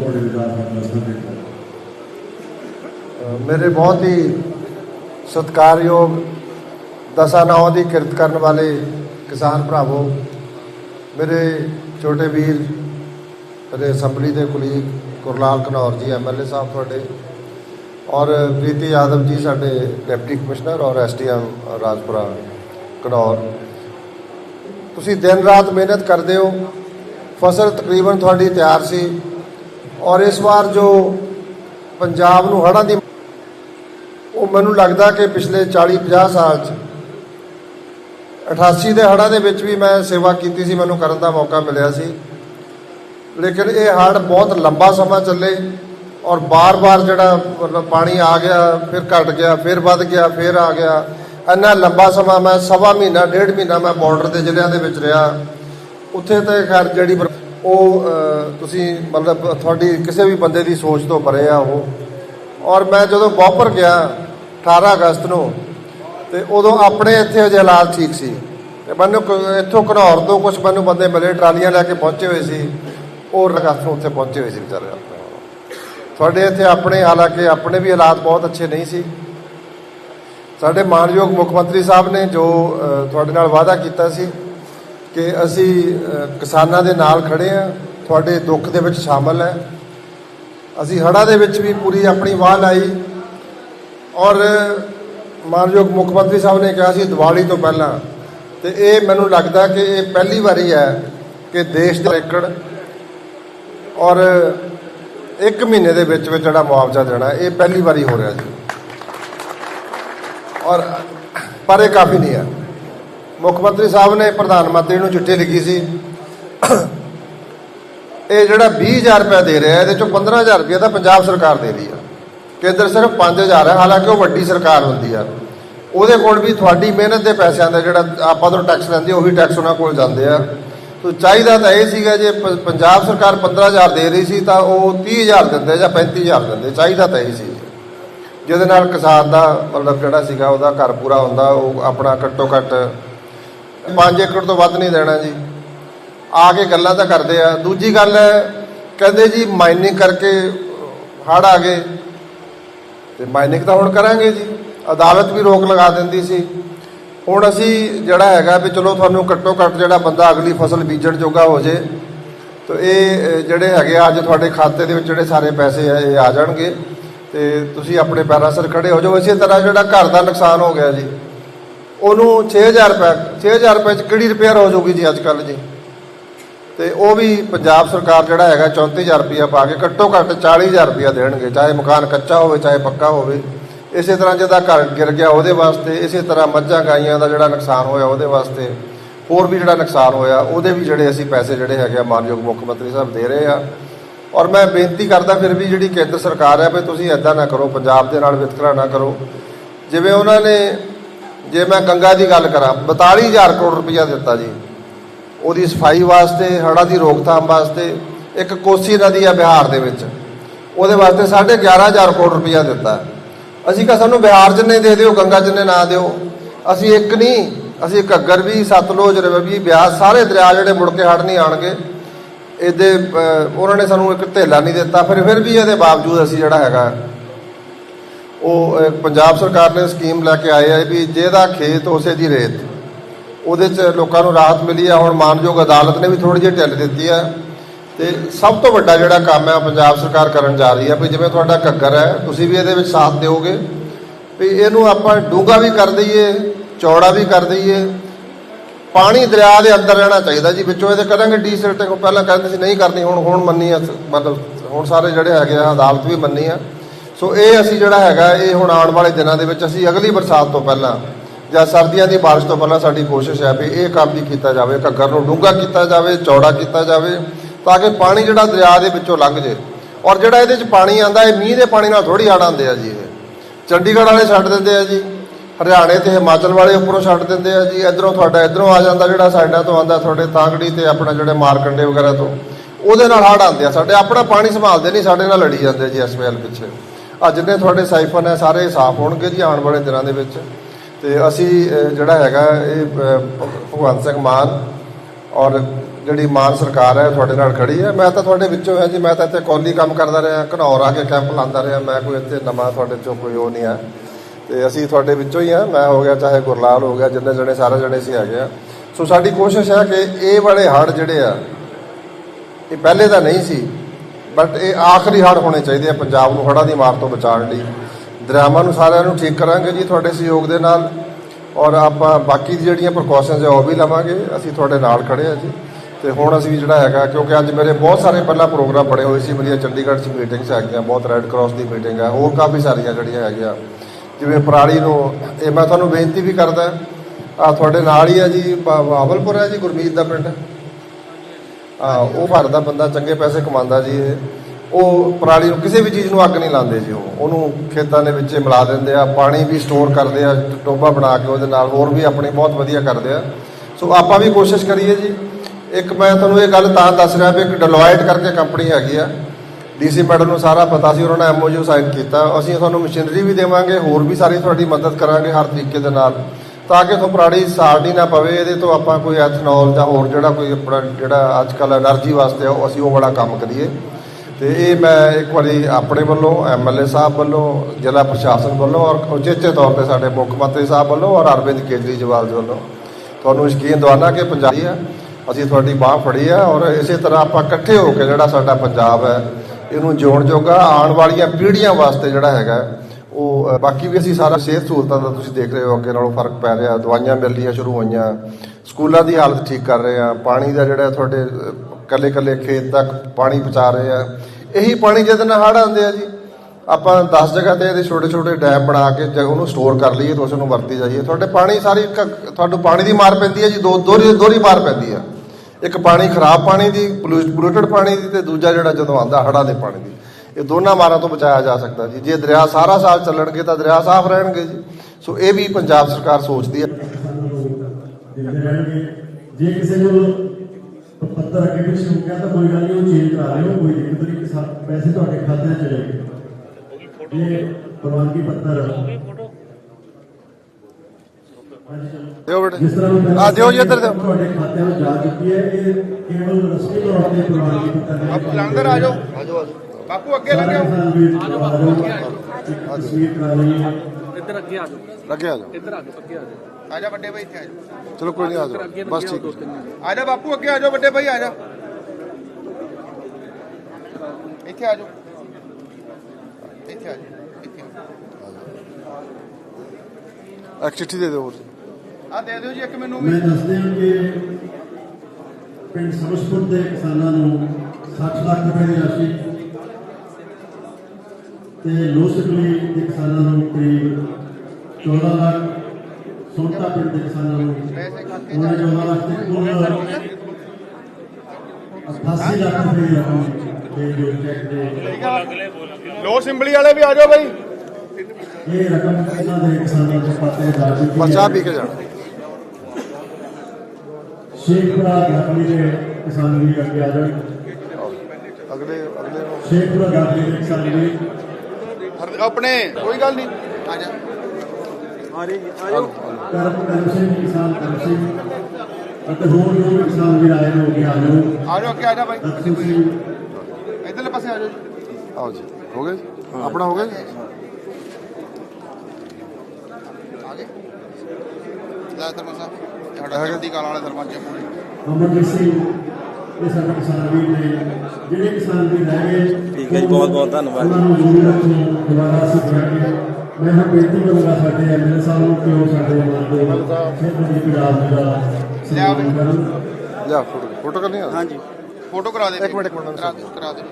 ਆਪਣੇ ਵਿਚਾਰ ਨਾਲ ਸਾਂਝੇ ਮੇਰੇ ਬਹੁਤ ਹੀ ਸਤਿਕਾਰਯੋਗ ਦਸਾਂ ਨੌਂ ਦੀ ਕਿਰਤ ਕਰਨ ਵਾਲੇ ਕਿਸਾਨ ਭਰਾਵੋ, ਮੇਰੇ ਛੋਟੇ ਵੀਰ ਮੇਰੇ ਅਸੈਂਬਲੀ ਦੇ ਕੁਲੀਗ ਗੁਰਲਾਲ ਘਨੌਰ ਜੀ ਐਮਐਲਏ ਸਾਹਿਬ ਤੁਹਾਡੇ ਔਰ ਪ੍ਰੀਤੀ ਯਾਦਵ ਜੀ, ਸਾਡੇ ਡਿਪਟੀ ਕਮਿਸ਼ਨਰ ਔਰ ਐਸਡੀਐਮ ਰਾਜਪੁਰਾ ਘਨੌਰ ਤੁਸੀਂ ਦਿਨ ਰਾਤ ਮਿਹਨਤ ਕਰਦੇ ਹੋ, ਫਸਲ ਤਕਰੀਬਨ ਤੁਹਾਡੀ ਤਿਆਰ ਸੀ। ਔਰ ਇਸ ਵਾਰ ਜੋ ਪੰਜਾਬ ਨੂੰ ਹੜ੍ਹਾਂ ਦੀ ਉਹ ਮੈਨੂੰ ਲੱਗਦਾ ਕਿ ਪਿਛਲੇ 40 50 ਸਾਲ 'ਚ 88 ਦੇ ਹੜ੍ਹਾਂ ਦੇ ਵਿੱਚ ਵੀ ਮੈਂ ਸੇਵਾ ਕੀਤੀ ਸੀ, ਮੈਨੂੰ ਕਰਨ ਦਾ ਮੌਕਾ ਮਿਲਿਆ ਸੀ। ਲੇਕਿਨ ਇਹ ਹੜ੍ਹ ਬਹੁਤ ਲੰਬਾ ਸਮਾਂ ਚੱਲੇ ਔਰ ਬਾਰ-ਬਾਰ ਜਿਹੜਾ ਮਤਲਬ ਪਾਣੀ ਆ ਗਿਆ, ਫਿਰ ਘਟ ਗਿਆ, ਫਿਰ ਵੱਧ ਗਿਆ, ਫਿਰ ਆ ਗਿਆ। ਇੰਨਾ ਲੰਬਾ ਸਮਾਂ ਮੈਂ ਸਵਾ ਮਹੀਨਾ, ਡੇਢ ਮਹੀਨਾ ਮੈਂ ਬਾਰਡਰ ਦੇ ਜ਼ਿਲ੍ਹਿਆਂ ਦੇ ਵਿੱਚ ਰਿਹਾ। ਉੱਥੇ ਤੇ ਖੈਰ ਜਿਹੜੀ ਉਹ ਤੁਸੀਂ ਮਤਲਬ ਤੁਹਾਡੀ ਕਿਸੇ ਵੀ ਬੰਦੇ ਦੀ ਸੋਚ ਤੋਂ ਪਰੇ ਆ ਉਹ। ਔਰ ਮੈਂ ਜਦੋਂ ਬੌਪਰ ਗਿਆ 18 ਅਗਸਤ ਨੂੰ, ਤੇ ਉਦੋਂ ਆਪਣੇ ਇੱਥੇ ਅਜੇ ਹਾਲਾਤ ਠੀਕ ਸੀ। ਤੇ ਮੈਨੂੰ ਇੱਥੋਂ ਘਨੌਰ ਤੋਂ ਕੁਝ ਮੈਨੂੰ ਬੰਦੇ ਮਿਲੇ, ਟਰਾਲੀਆਂ ਲੈ ਕੇ ਪਹੁੰਚੇ ਹੋਏ ਸੀ। ਉਹ ਰਗਾਸੋਂ ਉੱਥੇ ਪਹੁੰਚੇ ਹੋਏ ਸੀ ਵਿਚਾਰੇ। ਤੁਹਾਡੇ ਇੱਥੇ ਆਪਣੇ, ਹਾਲਾਂਕਿ ਆਪਣੇ ਵੀ ਹਾਲਾਤ ਬਹੁਤ ਅੱਛੇ ਨਹੀਂ ਸੀ। ਸਾਡੇ ਮਾਨਯੋਗ ਮੁੱਖ ਮੰਤਰੀ ਸਾਹਿਬ ਨੇ ਜੋ ਤੁਹਾਡੇ ਨਾਲ ਵਾਅਦਾ ਕੀਤਾ ਸੀ ਕਿ ਅਸੀਂ ਕਿਸਾਨਾਂ ਦੇ ਨਾਲ ਖੜੇ ਆ ਤੁਹਾਡੇ ਦੁੱਖ ਦੇ ਵਿੱਚ ਸ਼ਾਮਲ ਹੈ। ਅਸੀਂ ਹੜ੍ਹਾਂ ਦੇ ਵਿੱਚ ਵੀ ਪੂਰੀ ਆਪਣੀ ਵਾਹ ਲਾਈ। ਔਰ ਮਾਨਯੋਗ ਮੁੱਖ ਮੰਤਰੀ ਸਾਹਿਬ ਨੇ ਕਿਹਾ ਸੀ ਦੀਵਾਲੀ ਤੋਂ ਪਹਿਲਾਂ, ਤੇ ਇਹ ਮੈਨੂੰ ਲੱਗਦਾ ਕਿ ਇਹ ਪਹਿਲੀ ਵਾਰੀ ਹੈ ਕਿ ਦੇਸ਼ ਦਾ ਏਕੜ ਔਰ ਇੱਕ ਮਹੀਨੇ ਦੇ ਵਿੱਚ ਵਿੱਚ ਜਿਹੜਾ ਮੁਆਵਜ਼ਾ ਦੇਣਾ, ਇਹ ਪਹਿਲੀ ਵਾਰੀ ਹੋ ਰਿਹਾ ਜੀ। ਔਰ, ਪਰ ਇਹ ਕਾਫੀ ਨਹੀਂ ਹੈ। ਮੁੱਖ ਮੰਤਰੀ ਸਾਹਿਬ ਨੇ ਪ੍ਰਧਾਨ ਮੰਤਰੀ ਨੂੰ ਚਿੱਠੀ ਲਿਖੀ ਸੀ। ਇਹ ਜਿਹੜਾ 20000 ਰੁਪਏ ਦੇ ਰਿਹਾ, ਇਹਦੇ ਚੋਂ 15000 ਰੁਪਏ ਤਾਂ ਪੰਜਾਬ ਸਰਕਾਰ ਦੇ ਰਹੀ ਆ। ਕੇਂਦਰ ਸਿਰਫ 5000 ਹੈ, ਹਾਲਾਂਕਿ ਉਹ ਵੱਡੀ ਸਰਕਾਰ ਹੁੰਦੀ ਆ। ਉਹਦੇ ਕੋਲ ਵੀ ਤੁਹਾਡੀ ਮਿਹਨਤ ਦੇ ਪੈਸਿਆਂ ਦਾ ਜਿਹੜਾ ਆਪਾਂ ਤੋਂ ਟੈਕਸ ਲੈਂਦੇ ਉਹੀ ਟੈਕਸ ਉਹਨਾਂ ਕੋਲ ਜਾਂਦੇ ਆ। ਤੋ ਚਾਹੀਦਾ ਤਾਂ ਇਹ ਸੀਗਾ ਜੇ ਪੰਜਾਬ ਸਰਕਾਰ 15000 ਦੇ ਰਹੀ ਸੀ, ਤਾਂ ਉਹ 30000 ਦਿੰਦੇ ਜਾਂ 35000 ਦਿੰਦੇ, ਚਾਹੀਦਾ ਤਾਂ ਇਹ ਸੀ। ਜਿਹਦੇ ਨਾਲ ਕਿਸਾਨ ਦਾ ਮਤਲਬ ਜਿਹੜਾ ਸੀਗਾ, ਉਹਦਾ ਘਰ ਪੂਰਾ ਹੁੰਦਾ, ਉਹ ਆਪਣਾ ਘੱਟੋ ਘੱਟ 5 ਏਕੜ ਤੋਂ ਵੱਧ ਨਹੀਂ ਦੇਣਾ ਜੀ। ਆ ਕੇ ਗੱਲਾਂ ਤਾਂ ਕਰਦੇ ਆ। ਦੂਜੀ ਗੱਲ ਹੈ, ਕਹਿੰਦੇ ਜੀ ਮਾਈਨਿੰਗ ਕਰਕੇ ਹੜ ਆ ਗਏ। ਤੇ ਮਾਈਨਿੰਗ ਤਾਂ ਹੁਣ ਕਰਾਂਗੇ ਜੀ। ਅਦਾਲਤ ਵੀ ਰੋਕ ਲਗਾ ਦਿੰਦੀ ਸੀ। ਹੁਣ ਅਸੀਂ ਜਿਹੜਾ ਹੈਗਾ ਵੀ ਚਲੋ ਤੁਹਾਨੂੰ ਘੱਟੋ ਘੱਟ ਜਿਹੜਾ ਬੰਦਾ ਅਗਲੀ ਫਸਲ ਬੀਜਣ ਜੋਗਾ ਹੋ ਜੇ, ਤਾਂ ਇਹ ਜਿਹੜੇ ਹੈਗੇ ਆ ਅੱਜ ਤੁਹਾਡੇ ਖਾਤੇ ਦੇ ਵਿੱਚ ਜਿਹੜੇ ਸਾਰੇ ਪੈਸੇ ਆ, ਇਹ ਆ ਜਾਣਗੇ। ਤੇ ਤੁਸੀਂ ਆਪਣੇ ਪੈਰਾਂ ਸਿਰ ਖੜੇ ਹੋ ਜਾਓ। ਇਸੇ ਤਰ੍ਹਾਂ ਜਿਹੜਾ ਘਰ ਦਾ ਨੁਕਸਾਨ ਹੋ ਗਿਆ ਜੀ। ਉਹਨੂੰ 6000 ਰੁਪਏ 6000 ਰੁਪਏ ਚ ਕਿਹੜੀ ਰਿਪੇਅਰ ਹੋ ਜਾਊਗੀ ਜੀ ਅੱਜ ਕੱਲ ਜੀ? ਤੇ ਉਹ ਵੀ ਪੰਜਾਬ ਸਰਕਾਰ ਜਿਹੜਾ ਹੈਗਾ 34000 ਰੁਪਇਆ ਪਾ ਕੇ ਘੱਟੋ ਘੱਟ 40000 ਰੁਪਇਆ ਦੇਣਗੇ, ਚਾਹੇ ਮਕਾਨ ਕੱਚਾ ਹੋਵੇ, ਚਾਹੇ ਪੱਕਾ ਹੋਵੇ। ਇਸੇ ਤਰ੍ਹਾਂ ਜਿਹਦਾ ਘਰ ਗਿਰ ਗਿਆ ਉਹਦੇ ਵਾਸਤੇ, ਇਸੇ ਤਰ੍ਹਾਂ ਮੱਝਾਂ ਗਾਈਆਂ ਦਾ ਜਿਹੜਾ ਨੁਕਸਾਨ ਹੋਇਆ ਉਹਦੇ ਵਾਸਤੇ, ਹੋਰ ਵੀ ਜਿਹੜਾ ਨੁਕਸਾਨ ਹੋਇਆ, ਉਹਦੇ ਵੀ ਜਿਹੜੇ ਅਸੀਂ ਪੈਸੇ ਜਿਹੜੇ ਹੈਗੇ ਆ ਮਾਨਯੋਗ ਮੁੱਖ ਮੰਤਰੀ ਸਾਹਿਬ ਦੇ ਰਹੇ ਆ। ਔਰ ਮੈਂ ਬੇਨਤੀ ਕਰਦਾ ਫਿਰ ਵੀ ਜਿਹੜੀ ਕੇਂਦਰ ਸਰਕਾਰ ਹੈ, ਵੀ ਤੁਸੀਂ ਐਦਾਂ ਨਾ ਕਰੋ, ਪੰਜਾਬ ਦੇ ਨਾਲ ਵਿਤਕਰਾ ਨਾ ਕਰੋ। ਜਿਵੇਂ ਉਹਨਾਂ ਨੇ ਜੇ ਮੈਂ ਗੰਗਾ ਦੀ ਗੱਲ ਕਰਾਂ 42000 ਕਰੋੜ ਰੁਪਇਆ ਦਿੱਤਾ ਜੀ। ਉਹਦੀ ਸਫ਼ਾਈ ਵਾਸਤੇ, ਹੜ੍ਹਾਂ ਦੀ ਰੋਕਥਾਮ ਵਾਸਤੇ, ਇੱਕ ਕੋਸੀ ਨਦੀ ਆ ਬਿਹਾਰ ਦੇ ਵਿੱਚ। ਉਹਦੇ ਵਾਸਤੇ 11500 ਕਰੋੜ ਰੁਪਇਆ ਦਿੱਤਾ। ਅਸੀਂ ਕਹਾਂ, ਸਾਨੂੰ ਬਿਹਾਰ ਜਿੰਨੇ ਦੇ ਦਿਓ, ਗੰਗਾ ਜਿੰਨੇ ਨਾ ਦਿਓ। ਅਸੀਂ ਇੱਕ ਨਹੀਂ, ਅਸੀਂ ਘੱਗਰ ਵੀ, ਸਤਲੁਜ ਰਵੀ ਬਿਆਸ, ਸਾਰੇ ਦਰਿਆ ਜਿਹੜੇ ਮੁੜ ਕੇ ਹੜ ਨਹੀਂ ਆਣਗੇ ਇਹਦੇ ਉਹਨਾਂ ਨੇ ਸਾਨੂੰ ਇੱਕ ਧੇਲਾ ਨਹੀਂ ਦਿੱਤਾ। ਫਿਰ ਫਿਰ ਵੀ ਇਹਦੇ ਬਾਵਜੂਦ ਅਸੀਂ ਜਿਹੜਾ ਹੈਗਾ ਉਹ ਪੰਜਾਬ ਸਰਕਾਰ ਨੇ ਸਕੀਮ ਲੈ ਕੇ ਆਏ ਆ ਵੀ ਜਿਹਦਾ ਖੇਤ ਉਸੇ ਦੀ ਰੇਤ। ਉਹਦੇ 'ਚ ਲੋਕਾਂ ਨੂੰ ਰਾਹਤ ਮਿਲੀ ਆ, ਹੁਣ ਮਾਨਯੋਗ ਅਦਾਲਤ ਨੇ ਵੀ ਥੋੜੀ ਜਿਹੀ ਢਿੱਲ ਦਿੱਤੀ ਆ। ਤੇ ਸਭ ਤੋਂ ਵੱਡਾ ਜਿਹੜਾ ਕੰਮ ਹੈ ਪੰਜਾਬ ਸਰਕਾਰ ਕਰਨ ਜਾ ਰਹੀ ਹੈ ਵੀ ਜਿਵੇਂ ਤੁਹਾਡਾ ਘੱਗਰ ਹੈ, ਤੁਸੀਂ ਵੀ ਇਹਦੇ ਵਿੱਚ ਸਾਥ ਦਿਓਗੇ। ਵੀ ਇਹਨੂੰ ਆਪਾਂ ਡੂੰਘਾ ਵੀ ਕਰ ਦਈਏ, ਚੌੜਾ ਵੀ ਕਰ ਦਈਏ। ਪਾਣੀ ਦਰਿਆ ਦੇ ਅੰਦਰ ਰਹਿਣਾ ਚਾਹੀਦਾ ਜੀ, ਵਿੱਚੋਂ ਇਹਦੇ ਕਰਾਂਗੇ ਡੀਸਿਲਟਿੰਗ ਉਹ ਪਹਿਲਾਂ ਕਹਿੰਦੇ ਸੀ, ਨਹੀਂ ਕਰਨੀ, ਹੁਣ ਹੁਣ ਮੰਨੀ ਆ, ਮਤਲਬ ਹੁਣ ਸਾਰੇ ਜਿਹੜੇ ਹੈਗੇ ਆ, ਅਦਾਲਤ ਵੀ ਮੰਨੀ ਆ। ਸੋ ਇਹ ਅਸੀਂ ਜਿਹੜਾ ਹੈਗਾ, ਇਹ ਹੁਣ ਆਉਣ ਵਾਲੇ ਦਿਨਾਂ ਦੇ ਵਿੱਚ ਅਸੀਂ ਅਗਲੀ ਬਰਸਾਤ ਤੋਂ ਪਹਿਲਾਂ ਜਾਂ ਸਰਦੀਆਂ ਦੀ ਬਾਰਿਸ਼ ਤੋਂ ਪਹਿਲਾਂ ਸਾਡੀ ਕੋਸ਼ਿਸ਼ ਹੈ ਵੀ ਇਹ ਕੰਮ ਵੀ ਕੀਤਾ ਜਾਵੇ, ਘੱਗਰ ਨੂੰ ਡੂੰਘਾ ਕੀਤਾ ਜਾਵੇ, ਚੌੜਾ ਕੀਤਾ ਜਾਵੇ, ਤਾਂ ਕਿ ਪਾਣੀ ਜਿਹੜਾ ਦਰਿਆ ਦੇ ਵਿੱਚੋਂ ਲੰਘ ਜੇ। ਔਰ ਜਿਹੜਾ ਇਹਦੇ ਵਿੱਚ ਪਾਣੀ ਆਂਦਾ ਇਹ ਮੀਂਹ ਦੇ ਪਾਣੀ ਨਾਲ ਥੋੜੀ ਆੜ ਆਉਂਦੇ ਆ ਜੀ ਇਹ। ਚੰਡੀਗੜ੍ਹ ਵਾਲੇ ਛੱਡ ਦਿੰਦੇ ਆ ਜੀ, ਹਰਿਆਣੇ ਤੇ ਹਿਮਾਚਲ ਵਾਲੇ ਉੱਪਰੋਂ ਛੱਡ ਦਿੰਦੇ ਆ ਜੀ, ਇਧਰੋਂ ਤੁਹਾਡਾ ਇਧਰੋਂ ਆ ਜਾਂਦਾ ਜਿਹੜਾ ਸਾਈਡਾਂ ਤੋਂ ਆਂਦਾ ਤੁਹਾਡੇ ਤਾਂਗੜੀ ਤੇ ਆਪਣਾ ਜਿਹੜੇ ਮਾਰਕੰਡੇ ਵਗੈਰਾ ਤੋਂ, ਉਹਦੇ ਨਾਲ ਹੜ ਆਉਂਦੇ ਆ। ਸਾਡੇ ਆਪਣਾ ਪਾਣੀ ਸੰਭਾਲਦੇ ਨਹੀਂ, ਸਾਡੇ ਨਾਲ ਲੜੀ ਜਾਂਦੇ ਜੀ ਇਸ ਐਸਪੀਐਲ ਪਿੱਛੇ। ਆ ਜਿੰਨੇ ਤੁਹਾਡੇ ਸਾਈਫਨ ਹੈ ਸਾਰੇ ਸਾਫ਼ ਹੋਣਗੇ ਜੀ ਆਉਣ ਵਾਲੇ ਦਿਨਾਂ ਦੇ ਵਿੱਚ। ਤੇ ਅਸੀਂ ਜਿਹੜਾ ਹੈਗਾ, ਇਹ ਭਗਵੰਤ ਸਿੰਘ ਮਾਨ ਔਰ ਜਿਹੜੀ ਮਾਨ ਸਰਕਾਰ ਹੈ, ਤੁਹਾਡੇ ਨਾਲ ਖੜੀ ਹੈ। ਮੈਂ ਤਾਂ ਤੁਹਾਡੇ ਵਿੱਚੋਂ ਹਾਂ ਜੀ, ਮੈਂ ਤਾਂ ਇੱਥੇ ਕੌਲੀ ਕੰਮ ਕਰਦਾ ਰਿਹਾ, ਘਨੌਰ ਆ ਕੇ ਕੈਂਪ ਲਾਉਂਦਾ ਰਿਹਾ। ਮੈਂ ਕੋਈ ਇੱਥੇ ਨਵਾਂ ਤੁਹਾਡੇ ਚੋਂ ਕੋਈ ਉਹ ਨਹੀਂ ਆ। ਤੇ ਅਸੀਂ ਤੁਹਾਡੇ ਵਿੱਚੋਂ ਹੀ ਆ ਮੈਂ ਹੋ ਗਿਆ, ਚਾਹੇ ਗੁਰਲਾਲ ਹੋ ਗਿਆ, ਜਿੰਨੇ ਜਣੇ, ਸਾਰੇ ਜਣੇ ਸੀ ਹੈਗੇ ਆ ਸੋ ਸਾਡੀ ਕੋਸ਼ਿਸ਼ ਹੈ ਕਿ ਇਹ ਵਾਲੇ ਹੜ੍ਹ ਜਿਹੜੇ ਆ, ਇਹ ਪਹਿਲੇ ਤਾਂ ਨਹੀਂ ਸੀ ਬਟ ਇਹ ਆਖਰੀ ਹੜ੍ਹ ਹੋਣੇ ਚਾਹੀਦੇ ਆ, ਪੰਜਾਬ ਨੂੰ ਹੜ੍ਹਾਂ ਦੀ ਮਾਰ ਤੋਂ ਬਚਾਉਣ ਲਈ। ਦਰਿਆਵਾਂ ਨੂੰ ਸਾਰਿਆਂ ਨੂੰ ਠੀਕ ਕਰਾਂਗੇ ਜੀ ਤੁਹਾਡੇ ਸਹਿਯੋਗ ਦੇ ਨਾਲ। ਔਰ ਆਪਾਂ ਬਾਕੀ ਦੀ ਜਿਹੜੀਆਂ ਪ੍ਰੀਕਾਸ਼ਨਸ ਆ, ਉਹ ਵੀ ਲਵਾਂਗੇ। ਅਸੀਂ ਤੁਹਾਡੇ ਨਾਲ ਖੜੇ ਆ ਜੀ। ਤੇ ਹੁਣ ਅਸੀਂ ਜਿਹੜਾ ਹੈਗਾ, ਕਿਉਂਕਿ ਅੱਜ ਮੇਰੇ ਬਹੁਤ ਸਾਰੇ ਪਹਿਲਾਂ ਪ੍ਰੋਗਰਾਮ ਬਣੇ ਹੋਏ ਸੀ, ਮੇਰੀਆਂ ਚੰਡੀਗੜ੍ਹ 'ਚ ਮੀਟਿੰਗਸ ਹੈਗੀਆਂ, ਬਹੁਤ ਰੈੱਡ ਕਰਾਸ ਦੀ ਮੀਟਿੰਗ ਹੈ ਹੋਰ ਕਾਫੀ ਸਾਰੀਆਂ ਜਿਹੜੀਆਂ ਹੈਗੀਆਂ। ਜਿਵੇਂ ਪਰਾਲੀ ਨੂੰ, ਇਹ ਮੈਂ ਤੁਹਾਨੂੰ ਬੇਨਤੀ ਵੀ ਕਰਦਾ ਆ ਤੁਹਾਡੇ ਨਾਲ ਹੀ ਆ ਜੀ, ਬ- ਬਾਵਲਪੁਰ ਹੈ ਜੀ, ਗੁਰਮੀਤ ਦਾ ਪਿੰਡ। ਉਹ ਘਰ ਦਾ ਬੰਦਾ ਚੰਗੇ ਪੈਸੇ ਕਮਾਉਂਦਾ ਜੀ ਇਹ। ਉਹ ਪਰਾਲੀ ਨੂੰ ਕਿਸੇ ਵੀ ਚੀਜ਼ ਨੂੰ ਅੱਗ ਨਹੀਂ ਲਾਉਂਦੇ ਜੀ ਉਹ। ਉਹਨੂੰ ਖੇਤਾਂ ਦੇ ਵਿੱਚ ਮਿਲਾ ਦਿੰਦੇ ਆ, ਪਾਣੀ ਵੀ ਸਟੋਰ ਕਰਦੇ ਆ ਟੋਬਾ ਬਣਾ ਕੇ ਉਹਦੇ ਨਾਲ ਹੋਰ ਵੀ ਆਪਣੀ ਬਹੁਤ ਵਧੀਆ ਕਰਦੇ ਆ। ਸੋ ਆਪਾਂ ਵੀ ਕੋਸ਼ਿਸ਼ ਕਰੀਏ ਜੀ। ਇੱਕ ਮੈਂ ਤੁਹਾਨੂੰ ਇਹ ਗੱਲ ਤਾਂ ਦੱਸ ਰਿਹਾ ਵੀ ਇੱਕ ਡਲੋਇਟ ਕਰਕੇ ਕੰਪਨੀ ਹੈਗੀ ਆ। ਡੀਸੀ ਮੈਡਮ ਨੂੰ ਸਾਰਾ ਪਤਾ ਸੀ, ਉਹਨਾਂ ਨੇ ਐਮਓਯੂ ਸਾਈਨ ਕੀਤਾ। ਅਸੀਂ ਤੁਹਾਨੂੰ ਮਸ਼ੀਨਰੀ ਵੀ ਦੇਵਾਂਗੇ, ਹੋਰ ਵੀ ਸਾਰੀ ਤੁਹਾਡੀ ਮਦਦ ਕਰਾਂਗੇ ਹਰ ਤਰੀਕੇ ਦੇ ਨਾਲ। ਤਾਂ ਕਿ ਉਥੋਂ ਪੁਰਾਣੀ ਸਾਲਣੀ ਨਾ ਪਵੇ ਇਹਦੇ ਤੋਂ ਆਪਾਂ ਕੋਈ ਐਥਨੋਲ ਜਾਂ ਹੋਰ ਜਿਹੜਾ ਕੋਈ ਆਪਣਾ ਜਿਹੜਾ ਅੱਜ ਕੱਲ એનર્ਜੀ ਵਾਸਤੇ ਆ, ਉਹ ਅਸੀਂ ਉਹ ਵਾਲਾ ਕੰਮ ਕਰੀਏ। ਤੇ ਇਹ ਮੈਂ ਇੱਕ ਵਾਰੀ ਆਪਣੇ ਵੱਲੋਂ ਐਮਐਲਏ ਸਾਹਿਬ ਵੱਲੋਂ ਜ਼ਿਲ੍ਹਾ ਪ੍ਰਸ਼ਾਸਨ ਵੱਲੋਂ ਔਰ ਉਚੇਚੇ ਤੌਰ ਤੇ ਸਾਡੇ ਮੁੱਖ ਮੰਤਰੀ ਸਾਹਿਬ ਵੱਲੋਂ ਔਰ ਅਰਵਿੰਦ ਕੇਜਰੀਵਾਲ ਜੀ ਵੱਲੋਂ। ਤੁਹਾਨੂੰ ਯਕੀਨ ਦਿਵਾਉਣਾ ਕਿ ਪੰਜਾਬੀ ਆ ਅਸੀਂ ਤੁਹਾਡੀ ਬਾਹ ਫੜੀ ਆ ਔਰ ਇਸੇ ਤਰ੍ਹਾਂ ਆਪਾਂ ਇਕੱਠੇ ਹੋ ਕੇ ਜਿਹੜਾ ਸਾਡਾ ਪੰਜਾਬ ਹੈ ਇਹਨੂੰ ਜਿਉਣ ਜੋਗਾ ਆਉਣ ਵਾਲੀਆਂ ਪੀੜ੍ਹੀਆਂ ਵਾਸਤੇ ਜਿਹੜਾ ਹੈਗਾ ਉਹ ਬਾਕੀ ਵੀ ਅਸੀਂ ਸਾਰਾ ਸਿਹਤ ਸਹੂਲਤਾਂ ਦਾ ਤੁਸੀਂ ਦੇਖ ਰਹੇ ਹੋ, ਅੱਗੇ ਨਾਲੋਂ ਫ਼ਰਕ ਪੈ ਰਿਹਾ। ਦਵਾਈਆਂ ਮਿਲਣੀਆਂ ਸ਼ੁਰੂ ਹੋਈਆਂ। ਸਕੂਲਾਂ ਦੀ ਹਾਲਤ ਠੀਕ ਕਰ ਰਹੇ ਆ ਪਾਣੀ ਦਾ ਜਿਹੜਾ ਤੁਹਾਡੇ ਕੱਲੇ ਕੱਲੇ ਖੇਤ ਤੱਕ ਪਾਣੀ ਪਹੁੰਚਾ ਰਹੇ ਆ ਇਹੀ ਪਾਣੀ ਜਿਹਦੇ ਨਾਲ ਹੜ੍ਹ ਆਉਂਦੇ ਆ ਜੀ। ਆਪਾਂ 10 ਜਗ੍ਹਾ ਤੇ ਇਹਦੇ ਛੋਟੇ ਛੋਟੇ ਡੈਮ ਬਣਾ ਕੇ ਉਹਨੂੰ ਸਟੋਰ ਕਰ ਲਈਏ ਤਾਂ ਉਸ ਨੂੰ ਵਰਤੀ ਜਾਈਏ। ਤੁਹਾਡੇ ਪਾਣੀ ਸਾਰੀ ਕ- ਤੁਹਾਨੂੰ ਪਾਣੀ ਦੀ ਮਾਰ ਪੈਂਦੀ ਹੈ ਜੀ। ਦੋ ਦੋਹਰੀ ਦੋਹਰੀ ਮਾਰ ਪੈਂਦੀ ਆ। ਇੱਕ ਪਾਣੀ ਖਰਾਬ ਪਾਣੀ ਦੀ ਪੋਲੂਟਡ ਪਾਣੀ ਦੀ ਤੇ ਦੂਜਾ ਜਿਹੜਾ ਜਦੋਂ ਆਉਂਦਾ ਹੜ੍ਹਾਂ ਦੇ ਪਾਣੀ ਦੀ। ਇਹ ਦੋਨਾਂ ਮਾਰਾਂ ਤੋਂ ਬਚਾਇਆ ਜਾ ਸਕਦਾ ਜੀ ਜੇ ਦਰਿਆ ਸਾਰਾ ਸਾਲ ਚੱਲਣਗੇ ਤਾਂ ਦਰਿਆ ਸਾਫ਼ ਰਹਿਣਗੇ ਜੀ ਸੋ ਇਹ ਵੀ ਪੰਜਾਬ ਸਰਕਾਰ ਸੋਚਦੀ ਹੈ ਦਿੰਦੇ ਰਹਿਣਗੇ ਜੇ ਕਿਸੇ ਨੂੰ ਪੱਤਰ ਅੱਗੇ ਪਿੱਛੇ ਹੋ ਗਿਆ ਤਾਂ ਕੋਈ ਗੱਲ ਨਹੀਂ ਉਹ ਚੇਂਜ ਕਰਾ ਲਿਓ ਕੋਈ ਦਿੱਕਤ ਨਹੀਂ ਕਿ ਸਾ- ਪੈਸੇ ਤੁਹਾਡੇ ਖਾਤੇ 'ਚ ਚਲੇ ਗਏ। ਇਹ ਪ੍ਰਵਾਨਗੀ ਪੱਤਰ ਦਿਓ ਬੇਟੇ। ਜਿਸ ਤਰ੍ਹਾਂ ਮੈਂ ਆ ਦਿਓ ਜੀ ਇੱਧਰ ਦਿਓ। ਤੁਹਾਡੇ ਖਾਤੇ ਵਿੱਚ ਜਾ ਚੁੱਕੀ ਹੈ ਇਹ ਕੇਵਲ ਰਸਮੀ ਤੌਰ ਤੇ ਪ੍ਰਵਾਨਗੀ ਪੱਤਰ ਹੈ? ਬਾਪੂ ਅੰਦਰ ਆ ਜਾਓ। ਬਾਪੂ ਅੱਗੇ ਲੰਘਿਓ ਇੱਧਰ ਅੱਗੇ ਆ ਜਾਓ। ਲੱਗੇ ਆ ਜਾਓ। ਇੱਧਰ ਆ ਜਾਓ ਅੱਗੇ ਆ ਜਾਓ। ਆ ਜਾ ਵੱਡੇ ਭਾਈ ਇੱਥੇ ਆ ਜਾ। ਚਲੋ ਕੋਈ ਨਹੀਂ ਆ ਜਾਓ। ਅੱਗੇ ਬਸ ਠੀਕ ਆ ਜਾ ਬਾਪੂ ਅੱਗੇ ਆ ਜਾਓ ਵੱਡੇ ਭਾਈ ਆ ਜਾ। ਇੱਥੇ ਆ ਜਾਓ। ਇੱਥੇ ਆ ਜਾਓ ਇੱਥੇ ਇੱਕ ਚਿੱਠੀ ਦੇ ਦਿਓ ਹੋਰ। ਆ ਦੇ ਦਿਓ ਜੀ ਇੱਕ ਮੈਨੂੰ ਵੀ। ਮੈਂ ਦੱਸਦੇ ਹਾਂ ਕਿ ਪਿੰਡ ਸਮਸਪੁਰ ਦੇ ਕਿਸਾਨਾਂ ਨੂੰ 60 ਲੱਖ ਰੁਪਏ ਦੀ ਰਾਸ਼ੀ ਤੇ ਲੋਸਕਲੀ ਦੇ ਕਿਸਾਨਾਂ ਨੂੰ ਕਰੀਬ 14 ਲੱਖ ਸੋਨਤਾ ਪਿੰਡ ਦੇ ਕਿਸਾਨਾਂ ਨੂੰ ਉਹਨਾਂ 14 ਲੱਖ ਤੇ ਕੁੱਲ 88 ਲੱਖ ਰੁਪਏ ਦੀ ਰਕਮ ਦੇ ਜੋ ਚੈੱਕ ਦੇ ਲੋ ਸਿੰਬਲੀ ਵਾਲੇ ਵੀ ਆ ਜਾਓ ਭਾਈ ਇਹ ਰਕਮ ਇਹਨਾਂ ਦੇ ਕਿਸਾਨਾਂ ਦੇ ਖਾਤੇ ਵਿੱਚ ਜਾ ਚੁੱਕੀ ਬਸ ਚਾਹ ਹੈ ਪੀ ਕੇ ਜਾਣਾ। ਸ਼ੇਖਪੁਰਾ ਗਾਤਰੀ ਦੇ ਕਿਸਾਨ ਵੀ ਅੱਗੇ ਆ ਜਾਣ। ਅਗਲੇ ਅਗਲੇ ਸ਼ੇਖਪੁਰਾ ਗਾਤਰੀ ਦੇ ਕਿਸਾਨ ਵੀ ਆਪਣੇ ਕੋਈ ਗੱਲ ਨਹੀਂ। ਆ ਜਾ। ਕਰਮ ਕਰਮ ਸਿੰਘ ਕਿਸਾਨ ਕਰਮ ਸਿੰਘ ਅਤੇ ਹੋਰ ਵੀ ਕਿਸਾਨ ਵੀਰ ਆਏ ਨੇ ਉਹ ਵੀ ਆ ਜਾਓ। ਆ ਜਾਓ ਅੱਗੇ ਆ ਜਾ ਭਾਈ ਇਧਰਲੇ ਪਾਸੇ ਆ ਜਾਓ ਜੀ। ਆਓ ਜੀ। ਹੋ ਗਏ? ਜੀ? ਆਪਣਾ ਹੋ ਗਿਆ ਜੀ? ਆ ਗਏ। ਲੈ ਧਰਮਾ ਸਾਹਿਬ ਤੁਹਾਡਾ ਚੜ੍ਹਦੀ ਕਲਾ ਵਾਲੇ ਦਰਵਾਜ਼ੇ ਪੂਰੇ ਅਮਰਜੀਤ ਸਿੰਘ ਇਹ ਸਾਡੇ ਕਿਸਾਨ ਵੀਰ ਨੇ ਜਿਹੜੇ ਕਿਸਾਨ ਵੀਰ ਰਹਿ ਗਏ ਠੀਕ ਹੈ ਜੀ, ਬਹੁਤ ਬਹੁਤ ਧੰਨਵਾਦ। ਉਹਨਾਂ ਨੂੰ ਜ਼ਰੂਰਤ ਨੂੰ ਦੁਬਾਰਾ ਅਸੀਂ ਕਰਾਂਗੇ ਮੈਂ ਹਾਂ ਬੇਨਤੀ ਕਰੂੰਗਾ ਸਾਡੇ ਐਮਐਲਏ ਸਾਹਿਬ ਨੂੰ ਕਿ ਉਹ ਸਾਡੇ ਮਾਨਦੇ ਖੇਤਰ ਦੀ ਪੰਜਾਬ ਦਾ ਕਰਨ। ਲਿਆ ਫੋਟੋ ਫੋਟੋ ਕਰਨੀ ਆ? ਹਾਂਜੀ। ਫੋਟੋ ਕਰਾ ਦੇ ਇੱਕ ਮਿੰਟ, ਇੱਕ ਮਿੰਟ, ਕਰਾ ਦੇ ਕਰਾ ਦੇ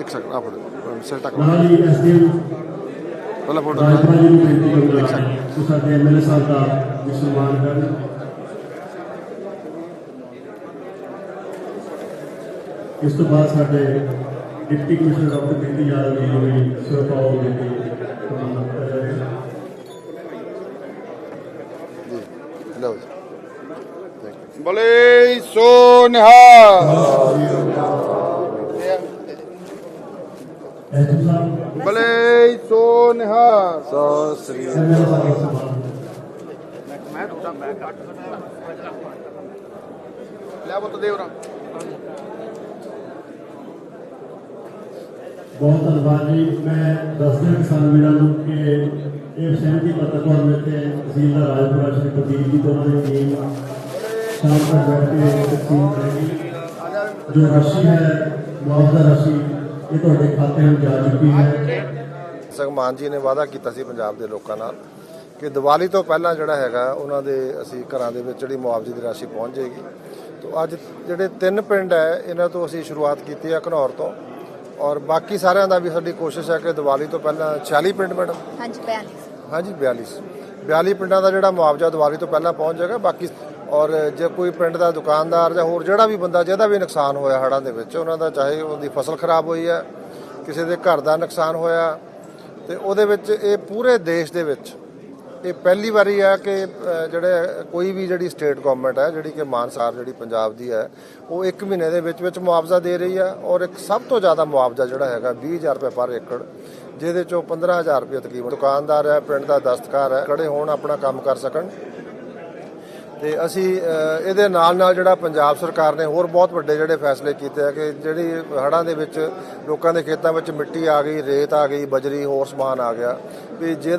ਇੱਕ ਸੈਕਿੰਡ ਆ ਫੋਟੋ ਸਿਰ ਟੱਕ ਨਾਲ ਹੀ ਐਸਡੀਐਮ ਪਹਿਲਾਂ ਫੋਟੋ ਰਾਜਪਾਲ ਜੀ ਨੂੰ ਬੇਨਤੀ ਕਰੂੰਗਾ ਕਿ ਸਾਡੇ ਐਮਐਲਏ ਸਾਹਿਬ ਦਾ ਸਨਮਾਨ ਕਰਨ। ਇਸ ਤੋਂ ਬਾਅਦ ਸਾਡੇ ਡਿਪਟੀ ਕਮਿਸ਼ਨਰ ਡਾਕਟਰ ਬੀਤੀ ਯਾਦਵ ਜੀ ਨੂੰ ਵੀ ਸਰਪਾਉ ਦੇ ਜੀ ਲਓ ਜੀ। Thank you. ਬਲੇ so Sahib ਬਲੇ so Nihal Sat Sri MLA ਸਾਹਿਬ ਦਾ ਸਨਮਾਨ ਲਿਆ ਪੁੱਤ ਦੇ ਉਰਾਂ ਬਹੁਤ ਧੰਨਵਾਦ ਜੀ। ਮੈਂ ਦੱਸ ਕਿਸਾਨ ਵੀਰਾਂ ਨੂੰ ਕਿ ਇਹ ਸਹਿਮਤੀ ਪੱਤਰ ਤੁਹਾਨੂੰ ਇੱਥੇ ਤਹਿਸੀਲਦਾਰ ਰਾਜਪੁਰਾ ਸ਼੍ਰੀ ਪ੍ਰਦੀਪ ਜੀ ਤੋਂ ਉਹਨਾਂ ਦੀ ਟੀਮ ਸ਼ਾਮ ਤੱਕ ਬੈਠ ਕੇ ਤਕਸੀਮ ਕਰੇਗੀ ਜੋ ਰਾਸ਼ੀ ਹੈ, ਮੁਆਵਜ਼ਾ ਰਾਸ਼ੀ, ਇਹ ਤੁਹਾਡੇ ਖਾਤੇ ਵਿੱਚ ਜਾ ਚੁੱਕੀ ਹੈ। ਸਗਮਾਨ ਜੀ ਨੇ ਵਾਅਦਾ ਕੀਤਾ ਸੀ ਪੰਜਾਬ ਦੇ ਲੋਕਾਂ ਨਾਲ ਕਿ ਦੀਵਾਲੀ ਤੋਂ ਪਹਿਲਾਂ ਜਿਹੜਾ ਹੈਗਾ, ਉਹਨਾਂ ਦੇ ਅਸੀਂ ਘਰਾਂ ਦੇ ਵਿੱਚ ਜਿਹੜੀ ਮੁਆਵਜ਼ੇ ਦੀ ਰਾਸ਼ੀ ਪਹੁੰਚ ਜਾਏਗੀ। ਤੋਂ ਅੱਜ ਜਿਹੜੇ ਤਿੰਨ ਪਿੰਡ ਹੈ, ਇਹਨਾਂ ਤੋਂ ਅਸੀਂ ਸ਼ੁਰੂਆਤ ਕੀਤੀ ਹੈ ਘਨੌਰ ਤੋਂ। ਔਰ ਬਾਕੀ ਸਾਰਿਆਂ ਦਾ ਵੀ ਸਾਡੀ ਕੋਸ਼ਿਸ਼ ਹੈ ਕਿ ਦੀਵਾਲੀ ਤੋਂ ਪਹਿਲਾਂ 46 ਪਿੰਡ ਮੈਡਮ। ਹਾਂਜੀ 42 ਹਾਂਜੀ 42 42 ਪਿੰਡਾਂ ਦਾ ਜਿਹੜਾ ਮੁਆਵਜ਼ਾ ਦੀਵਾਲੀ ਤੋਂ ਪਹਿਲਾਂ ਪਹੁੰਚ ਜਾਏਗਾ ਬਾਕੀ ਔਰ ਜੇ ਕੋਈ ਪਿੰਡ ਦਾ ਦੁਕਾਨਦਾਰ ਜਾਂ ਹੋਰ ਜਿਹੜਾ ਵੀ ਬੰਦਾ ਜਿਹਦਾ ਵੀ ਨੁਕਸਾਨ ਹੋਇਆ ਹੜ੍ਹਾਂ ਦੇ ਵਿੱਚ ਉਹਨਾਂ ਦਾ ਚਾਹੇ ਉਹਦੀ ਫਸਲ ਖਰਾਬ ਹੋਈ ਹੈ ਕਿਸੇ ਦੇ ਘਰ ਦਾ ਨੁਕਸਾਨ ਹੋਇਆ ਤੇ ਉਹਦੇ ਵਿੱਚ ਇਹ ਪੂਰੇ ਦੇਸ਼ ਦੇ ਵਿੱਚ ਇਹ ਪਹਿਲੀ ਵਾਰੀ ਹੈ ਕਿ ਜਿਹੜੇ, ਕੋਈ ਵੀ ਜਿਹੜੀ ਸਟੇਟ ਗਵਰਨਮੈਂਟ ਹੈ, ਜਿਹੜੀ ਕਿ ਮਾਨ ਸਰਕਾਰ ਜਿਹੜੀ ਪੰਜਾਬ ਦੀ ਹੈ, ਉਹ 1 ਮਹੀਨੇ ਦੇ ਵਿੱਚ ਵਿੱਚ ਮੁਆਵਜ਼ਾ ਦੇ ਰਹੀ ਹੈ ਔਰ ਇੱਕ ਸਭ ਤੋਂ ਜ਼ਿਆਦਾ ਮੁਆਵਜ਼ਾ ਜਿਹੜਾ ਹੈਗਾ 20000 ਰੁਪਏ ਪਰ ਏਕੜ, ਜਿਹਦੇ ਚੋਂ 15000 ਰੁਪਏ ਤਕਰੀਬਨ ਦੁਕਾਨਦਾਰ ਹੈ, ਪਿੰਡ ਦਾ ਦਸਤਕਾਰ ਹੈ, ਖੜੇ ਹੋਣ, ਆਪਣਾ ਕੰਮ ਕਰ ਸਕਣ। ਤੇ ਅਸੀਂ ਇਹਦੇ ਨਾਲ ਨਾਲ ਜਿਹੜਾ ਪੰਜਾਬ ਸਰਕਾਰ ਨੇ ਹੋਰ ਬਹੁਤ ਵੱਡੇ ਜਿਹੜੇ ਫੈਸਲੇ ਕੀਤੇ ਆ ਕਿ ਜਿਹੜੀ ਹੜ੍ਹਾਂ ਦੇ ਵਿੱਚ, ਲੋਕਾਂ ਦੇ ਖੇਤਾਂ ਵਿੱਚ ਮਿੱਟੀ ਆ ਗਈ, ਰੇਤ ਆ ਗਈ, ਬਜਰੀ, ਹੋਰ ਸਮਾਨ ਆ ਗਿਆ। ਵੀ ਜੇ